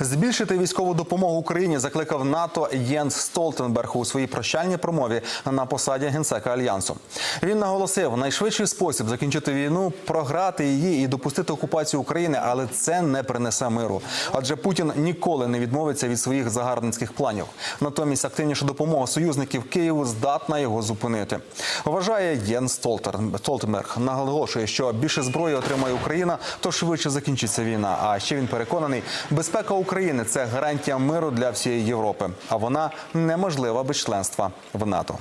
Збільшити військову допомогу Україні закликав НАТО Єнс Столтенберг у своїй прощальній промові на посаді генсека альянсу. Він наголосив, найшвидший спосіб закінчити війну програти її і допустити окупацію України, але це не принесе миру. Адже Путін ніколи не відмовиться від своїх загарбницьких планів. Натомість активніша допомога союзників Києву здатна його зупинити. Вважає Столтер- Столтенберг. Наголошує, що більше зброї отримає Україна, то швидше закінчиться війна. А ще він переконаний, безпека України це гарантія миру для всієї Європи, а вона неможлива без членства в НАТО.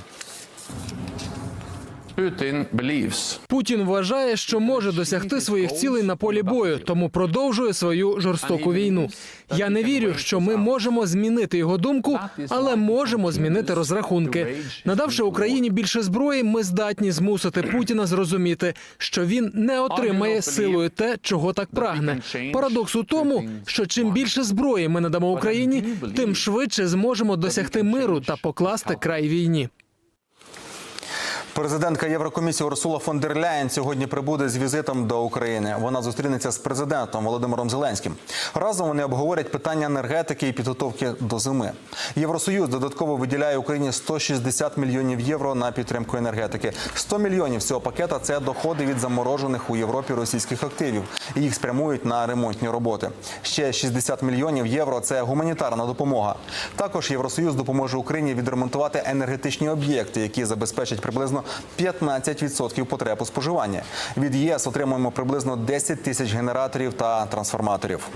Путін вважає, що може досягти своїх цілей на полі бою, тому продовжує свою жорстоку війну. Я не вірю, що ми можемо змінити його думку, але можемо змінити розрахунки. Надавши Україні більше зброї, ми здатні змусити Путіна зрозуміти, що він не отримає силою те, чого так прагне. Парадокс у тому, що чим більше зброї ми надамо Україні, тим швидше зможемо досягти миру та покласти край війні. Президентка Єврокомісії Урсула фон дер Ляєн сьогодні прибуде з візитом до України. Вона зустрінеться з президентом Володимиром Зеленським. Разом вони обговорять питання енергетики і підготовки до зими. Євросоюз додатково виділяє Україні 160 мільйонів євро на підтримку енергетики. 100 мільйонів цього пакета це доходи від заморожених у Європі російських активів. Їх спрямують на ремонтні роботи. Ще 60 мільйонів євро це гуманітарна допомога. Також Євросоюз допоможе Україні відремонтувати енергетичні об'єкти, які забезпечать приблизно 15% потреб у споживанні. Від ЄС отримуємо приблизно 10 тисяч генераторів та трансформаторів.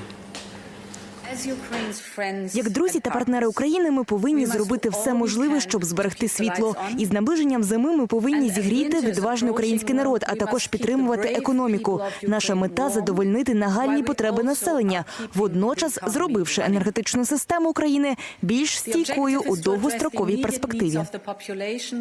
Як друзі та партнери України, ми повинні зробити все можливе, щоб зберегти світло. І з наближенням зими ми повинні зігріти відважний український народ, а також підтримувати економіку. Наша мета задовольнити нагальні потреби населення, водночас зробивши енергетичну систему України більш стійкою у довгостроковій перспективі.